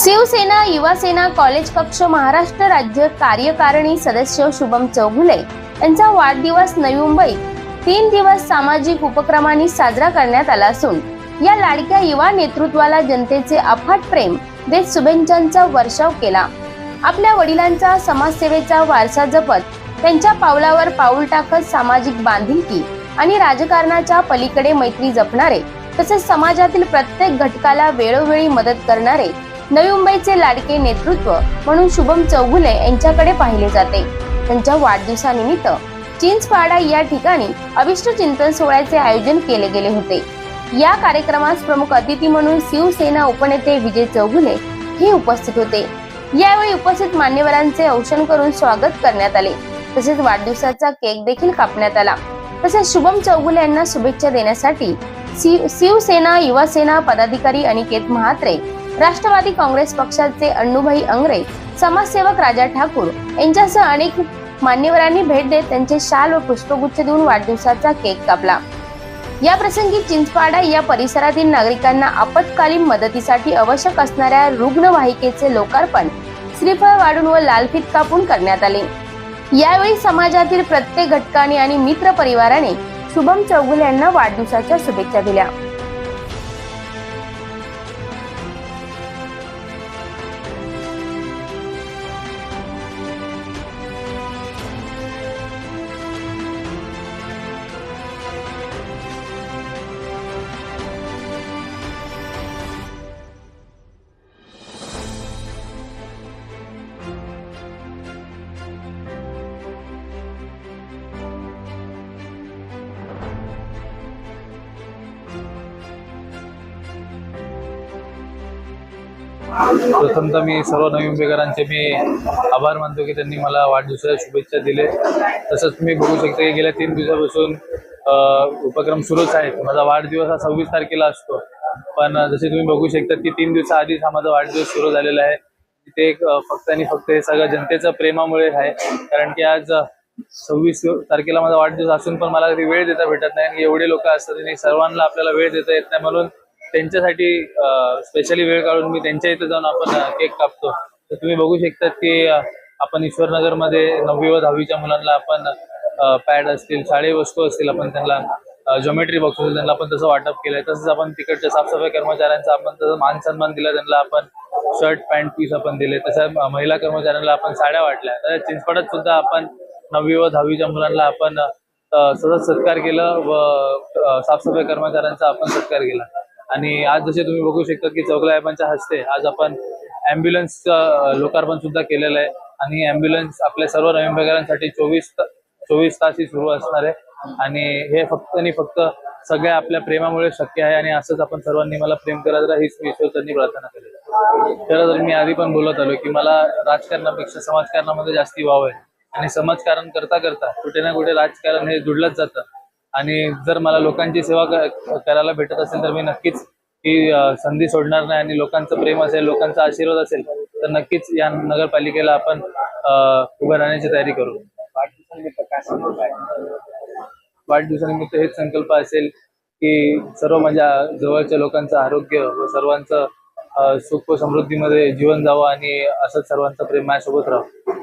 Shiv Sena Yuvasena college कक्ष महाराष्ट्र राज्य कार्यकारिणी सदस्य शुभम चौगुले यांचा वाढदिवस नवी मुंबईत तीन दिवस सामाजिक उपक्रमांनी साजरा करण्यात आला असून या लाडक्या युवा नेतृत्वाला जनतेचे अफाट प्रेम देत शुभेच्छांचा वर्षाव केला. आपल्या वडिलांचा समाजसेवेचा वारसा जपत त्यांच्या पावलावर पाऊल टाकत सामाजिक बांधिलकी आणि राजकारणाच्या पलीकडे मैत्री जपणारे तसेच समाजातील प्रत्येक घटकाला वेळोवेळी मदत करणारे नवी मुंबईचे लाडके नेतृत्व म्हणून शुभम चौगुले यांच्याकडे पाहिले जाते. त्यांच्या वाढदिवसानिमित्त चिंचपाडा या ठिकाणी अविष्ट चिंतन सोहळ्याचे आयोजन केले गेले होते. या कार्यक्रमास प्रमुख अतिथी म्हणून शिवसेना उपनेते विजय चौगुले हे उपस्थित होते. यावेळी उपस्थित मान्यवरांचे औषण करून स्वागत करण्यात आले. तसेच वाढदिवसाचा केक देखील कापण्यात आला. तसेच शुभम चौगुले यांना शुभेच्छा देण्यासाठी शिव- शिवसेना युवासेना पदाधिकारी अनिकेत महात्रे राष्ट्रवादी काँग्रेस पक्षाचे अण्णूभाई अंगरे समाजसेवक राजा ठाकूर यांच्यासह अनेक मान्यवरांनी भेट देत त्यांचे शाल व पुष्पगुच्छ देऊन वाढदिवसाचा केक कापला. या प्रसंगी चिंचपाडा या परिसरातील नागरिकांना आपत्कालीन मदतीसाठी आवश्यक असणाऱ्या रुग्णवाहिकेचे लोकार्पण श्रीफळ वाढून व लालफीत कापून करण्यात आले. यावेळी समाजातील प्रत्येक घटकाने आणि मित्र परिवाराने शुभम चौगुले यांना वाढदिवसाच्या शुभेच्छा दिल्या. प्रथमतः मी सर्व नवी मुंबईकरांचे मी आभार मानतो की त्यांनी मला वाढदिवसाच्या शुभेच्छा दिले. तसंच तुम्ही बघू शकता की गेल्या तीन दिवसापासून उपक्रम सुरूच आहेत. माझा वाढदिवस हा सव्वीस तारखेला असतो. पण जसे तुम्ही बघू शकता की तीन दिवसाआधीच हा माझा वाढदिवस सुरू झालेला आहे. ते फक्त आणि फक्त हे सगळं जनतेचं प्रेमामुळे आहे. कारण की आज सव्वीस तारखेला माझा वाढदिवस असून पण मला कधी वेळ देता भेटत नाही आणि एवढे लोक असतात आणि सर्वांना आपल्याला वेळ देता येत नाही म्हणून त्यांच्यासाठी स्पेशली वेळ काढून मी त्यांच्या इथे जाऊन आपण केक कापतो. तर तुम्ही बघू शकतात की आपण ईश्वरनगरमध्ये नववी व दहावीच्या मुलांना आपण पॅड असतील शाळे वस्तू असतील आपण त्यांना जॉमेट्री बॉक्स असतील त्यांना आपण तसं वाटप केलंय. तसंच आपण तिकडच्या साफसफाई कर्मचाऱ्यांचा आपण तसं मान सन्मान दिला त्यांना आपण शर्ट पॅन्ट पीस आपण दिले. तसं महिला कर्मचाऱ्यांना आपण साड्या वाटल्या. तर चिंचपडात सुद्धा आपण नववी व दहावीच्या मुलांना आपण सतत सत्कार केलं व साफसफाई कर्मचाऱ्यांचा आपण सत्कार केला. आणि आज जसे तुम्ही बघू शकता की चौगला हस्ते आज आपण ॲम्ब्युलन्सचं लोकार्पण सुद्धा केलेलं आहे. आणि ॲम्ब्युलन्स आपल्या सर्व नवीनबेकरांसाठी चोवीस चोवीस तास ही सुरू असणार आहे. आणि हे फक्त आणि फक्त सगळ्या आपल्या प्रेमामुळे शक्य आहे आणि असंच आपण सर्वांनी मला प्रेम करत राहा हीच मी प्रार्थना केली खरं तर मी आधी पण बोलत आलो की मला राजकारणापेक्षा समाजकारणामध्ये जास्ती वाव आहे. आणि समाजकारण करता करता कुठे ना कुठे राजकारण हे जुडलंच जातं. आणि जर मला लोकांची सेवा करायला भेटत असेल तर मी नक्कीच ही संधी सोडणार नाही आणि लोकांचं प्रेम असेल लोकांचा आशीर्वाद असेल तर नक्कीच या नगरपालिकेला आपण उभं राहण्याची तयारी करू. वाढदिवसानिमित्त हेच संकल्प असेल की सर्व माझ्या जवळच्या लोकांचं आरोग्य व सर्वांचं सुख व समृद्धीमध्ये जीवन जावं आणि असंच सर्वांचं प्रेम माझ्यासोबत राहावं.